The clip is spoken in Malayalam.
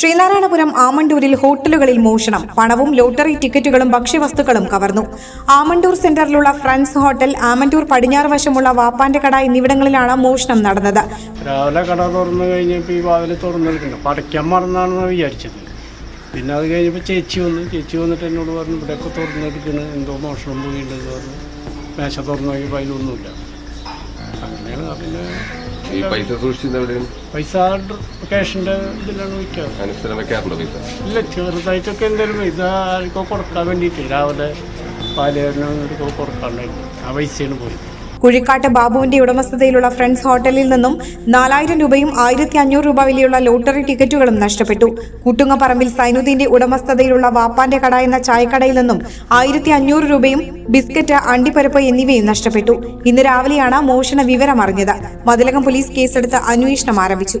ശ്രീനാരായണപുരം ആമണ്ടൂരിൽ ഹോട്ടലുകളിൽ മോഷണം പണവും ലോട്ടറി ടിക്കറ്റുകളും ഭക്ഷ്യവസ്തുക്കളും കവർന്നു. ആമണ്ടൂർ സെന്ററിലുള്ള ഫ്രണ്ട്സ് ഹോട്ടൽ ആമണ്ടൂർ പടിഞ്ഞാറ് വശമുള്ള വാപ്പാന്റെ കട എന്നിവിടങ്ങളിലാണ് മോഷണം നടന്നത്. രാവിലെ കട തുറന്നു കഴിഞ്ഞപ്പോൾ ഈ വാതിൽ തുറന്നെടുക്കുന്നു പടയ്ക്കാൻ മറന്നാണെന്ന് വിചാരിച്ചത്. പിന്നെ അത് കഴിഞ്ഞപ്പോൾ ചേച്ചി വന്നു. ചേച്ചി വന്നിട്ട് എന്നോട് പറഞ്ഞു ഇവിടെയൊക്കെ തുറന്നെടുക്കണ് എന്തോ മോഷണം പോയിട്ടുണ്ടെന്ന് പറഞ്ഞു. മേശ തുറന്നു നോക്കിയപ്പോൾ അതിലൊന്നുമില്ല. അങ്ങനെയാണ്. പിന്നെ ഈ പൈസ ഇതിലാണ് വയ്ക്കാറ്. വെക്കാറുണ്ടോ പൈസ? ഇല്ല ചെറുതായിട്ടൊക്കെ എന്തായാലും ഇത് ആർക്കോ കൊടുക്കാൻ വേണ്ടിയിട്ട്. രാവിലെ പാലേരനൊക്കെ കൊടുക്കാണ്ടായിരുന്നു ആ പൈസയാണ് പോയി കുഴിക്കാട്ട് ബാബുവിന്റെ ഉടമസ്ഥതയിലുള്ള ഫ്രണ്ട്സ് ഹോട്ടലിൽ നിന്നും നാലായിരം രൂപയും ആയിരത്തി അഞ്ഞൂറ് രൂപ വിലയുള്ള ലോട്ടറി ടിക്കറ്റുകളും നഷ്ടപ്പെട്ടു. കൂട്ടുങ്ങപ്പറമ്പിൽ സൈനുദ്ദീന്റെ ഉടമസ്ഥതയിലുള്ള വാപ്പാന്റെ കട എന്ന ചായക്കടയിൽ നിന്നും ആയിരത്തി അഞ്ഞൂറ് രൂപയും ബിസ്ക്കറ്റ് അണ്ടിപ്പരപ്പ് എന്നിവയും നഷ്ടപ്പെട്ടു. ഇന്ന് രാവിലെയാണ് മോഷണ വിവരം അറിഞ്ഞത്. മതിലകം പോലീസ് കേസെടുത്ത് അന്വേഷണം ആരംഭിച്ചു.